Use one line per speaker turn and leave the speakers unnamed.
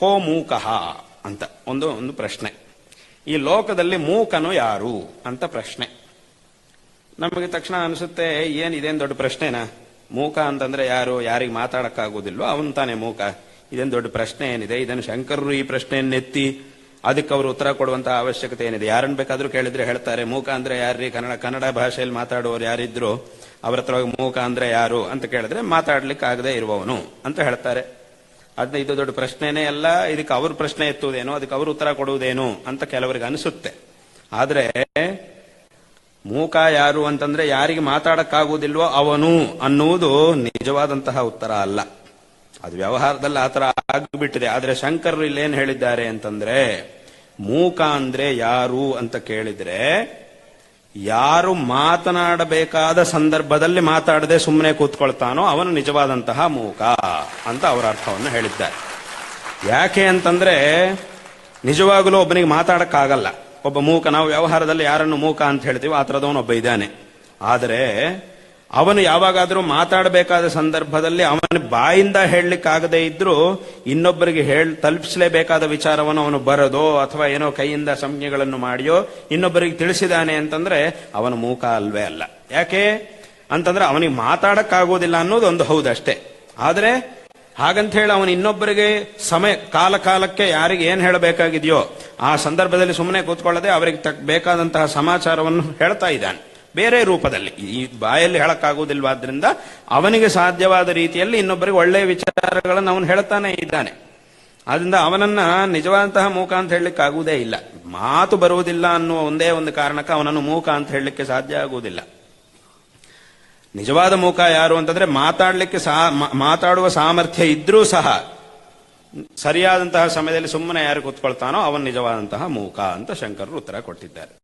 ಕೋ ಮೂಕಃ ಅಂತ, ಒಂದು ಒಂದು ಪ್ರಶ್ನೆ. ಈ ಲೋಕದಲ್ಲಿ ಮೂಕನು ಯಾರು ಅಂತ ಪ್ರಶ್ನೆ. ನಮಗೆ ತಕ್ಷಣ ಅನಿಸುತ್ತೆ, ಏನು ಇದೇನು ದೊಡ್ಡ ಪ್ರಶ್ನೆನಾ? ಮೂಕ ಅಂತಂದ್ರೆ ಯಾರು, ಯಾರಿಗೆ ಮಾತಾಡಕ್ಕಾಗೋದಿಲ್ವೋ ಅವನು ತಾನೇ ಮೂಕ. ಇದೇನು ದೊಡ್ಡ ಪ್ರಶ್ನೆ ಏನಿದೆ? ಇದನ್ನು ಶಂಕರರು ಈ ಪ್ರಶ್ನೆಯನ್ನೆತ್ತಿ ಅದಕ್ಕೆ ಅವರು ಉತ್ತರ ಕೊಡುವಂತಹ ಅವಶ್ಯಕತೆ ಏನಿದೆ? ಯಾರನ್ನ ಬೇಕಾದ್ರೂ ಕೇಳಿದ್ರೆ ಹೇಳ್ತಾರೆ, ಮೂಕ ಅಂದ್ರೆ ಯಾರ್ರಿ? ಕನ್ನಡ ಕನ್ನಡ ಭಾಷೆಯಲ್ಲಿ ಮಾತಾಡುವವರು ಯಾರಿದ್ರು? ಅವರ ಹತ್ರ ಮೂಕ ಅಂದ್ರೆ ಯಾರು ಅಂತ ಕೇಳಿದ್ರೆ ಮಾತಾಡ್ಲಿಕ್ಕೆ ಆಗದೆ ಇರುವವನು ಅಂತ ಹೇಳ್ತಾರೆ. ಅದನ್ನ ಇದು ದೊಡ್ಡ ಪ್ರಶ್ನೆನೇ ಅಲ್ಲ, ಇದಕ್ಕೆ ಅವ್ರ ಪ್ರಶ್ನೆ ಎತ್ತುವುದೇನು, ಅದಕ್ಕೆ ಅವರು ಉತ್ತರ ಕೊಡುವುದೇನು ಅಂತ ಕೆಲವರಿಗೆ ಅನಿಸುತ್ತೆ. ಆದ್ರೆ, ಮೂಕ ಯಾರು ಅಂತಂದ್ರೆ ಯಾರಿಗೆ ಮಾತಾಡಕ್ಕಾಗುವುದಿಲ್ವೋ ಅವನು ಅನ್ನುವುದು ನಿಜವಾದಂತಹ ಉತ್ತರ ಅಲ್ಲ. ಅದು ವ್ಯವಹಾರದಲ್ಲಿ ಆತರ ಆಗಿಬಿಟ್ಟಿದೆ. ಆದ್ರೆ ಶಂಕರರು ಇಲ್ಲೇನು ಹೇಳಿದ್ದಾರೆ ಅಂತಂದ್ರೆ, ಮೂಕ ಅಂದ್ರೆ ಯಾರು ಅಂತ ಕೇಳಿದ್ರೆ ಯಾರು ಮಾತನಾಡಬೇಕಾದ ಸಂದರ್ಭದಲ್ಲಿ ಮಾತಾಡದೆ ಸುಮ್ಮನೆ ಕೂತ್ಕೊಳ್ತಾನೋ ಅವನು ನಿಜವಾದಂತಹ ಮೂಕ ಅಂತ ಅವರ ಅರ್ಥವನ್ನು ಹೇಳಿದ್ದಾರೆ. ಯಾಕೆ ಅಂತಂದ್ರೆ ನಿಜವಾಗಲೂ ಒಬ್ಬನಿಗೆ ಮಾತಾಡಕ್ಕಾಗಲ್ಲ. ಒಬ್ಬ ಮೂಕ, ನಾವು ವ್ಯವಹಾರದಲ್ಲಿ ಯಾರನ್ನು ಮೂಕ ಅಂತ ಹೇಳ್ತೀವಿ ಆ ಥರದವನು ಒಬ್ಬ ಇದ್ದಾನೆ. ಆದರೆ ಅವನು ಯಾವಾಗಾದರೂ ಮಾತಾಡಬೇಕಾದ ಸಂದರ್ಭದಲ್ಲಿ ಅವನ ಬಾಯಿಂದ ಹೇಳಲಿಕ್ಕಾಗದೇ ಇದ್ರೂ ಇನ್ನೊಬ್ಬರಿಗೆ ಹೇಳ್, ತಲುಪಿಸಲೇಬೇಕಾದ ವಿಚಾರವನ್ನು ಅವನು ಬರೋದೋ ಅಥವಾ ಏನೋ ಕೈಯಿಂದ ಸಂಜ್ಞೆಗಳನ್ನು ಮಾಡಿಯೋ ಇನ್ನೊಬ್ಬರಿಗೆ ತಿಳಿಸಿದಾನೆ ಅಂತಂದ್ರೆ ಅವನ ಮೂಕ ಅಲ್ವೇ ಅಲ್ಲ. ಯಾಕೆ? ಅಂತಂದ್ರೆ ಅವನಿಗೆ ಮಾತಾಡಕ್ಕಾಗೋದಿಲ್ಲ ಅನ್ನೋದು ಒಂದು ಹೌದಷ್ಟೇ. ಆದರೆ ಹಾಗಂತ ಹೇಳಿ ಅವನು ಇನ್ನೊಬ್ಬರಿಗೆ ಸಮಯ, ಕಾಲ ಕಾಲಕ್ಕೆ ಯಾರಿಗೆ ಏನ್ ಹೇಳಬೇಕಾಗಿದೆಯೋ ಆ ಸಂದರ್ಭದಲ್ಲಿ ಸುಮ್ಮನೆ ಕೂತ್ಕೊಳ್ಳದೆ ಅವರಿಗೆ ತಕ್, ಬೇಕಾದಂತಹ ಸಮಾಚಾರವನ್ನು ಹೇಳ್ತಾ ಇದ್ದಾನೆ. ಬೇರೆ ರೂಪದಲ್ಲಿ. ಈ ಬಾಯಲ್ಲಿ ಹೇಳಕ್ಕಾಗುವುದಿಲ್ವಾದ್ರಿಂದ ಅವನಿಗೆ ಸಾಧ್ಯವಾದ ರೀತಿಯಲ್ಲಿ ಇನ್ನೊಬ್ಬರಿಗೆ ಒಳ್ಳೆಯ ವಿಚಾರಗಳನ್ನು ಅವನು ಹೇಳ್ತಾನೆ ಇದ್ದಾನೆ. ಆದ್ರಿಂದ ಅವನನ್ನ ನಿಜವಾದಂತಹ ಮೂಕ ಅಂತ ಹೇಳಲಿಕ್ಕೆ ಆಗುವುದೇ ಇಲ್ಲ. ಮಾತು ಬರುವುದಿಲ್ಲ ಅನ್ನುವ ಒಂದೇ ಒಂದು ಕಾರಣಕ್ಕೆ ಅವನನ್ನು ಮೂಕ ಅಂತ ಹೇಳಲಿಕ್ಕೆ ಸಾಧ್ಯ ಆಗುವುದಿಲ್ಲ. ನಿಜವಾದ ಮೂಕ ಯಾರು ಅಂತಂದ್ರೆ ಮಾತಾಡಲಿಕ್ಕೆ ಸಾ ಮಾತಾಡುವ ಸಾಮರ್ಥ್ಯ ಇದ್ರೂ ಸಹ ಸರಿಯಾದಂತಹ ಸಮಯದಲ್ಲಿ ಸುಮ್ಮನೆ ಯಾರು ಕೂತ್ಕೊಳ್ತಾನೋ ಅವನು ನಿಜವಾದಂತಹ ಮೂಕ ಅಂತ ಶಂಕರರು ಉತ್ತರ ಕೊಟ್ಟಿದ್ದಾರೆ.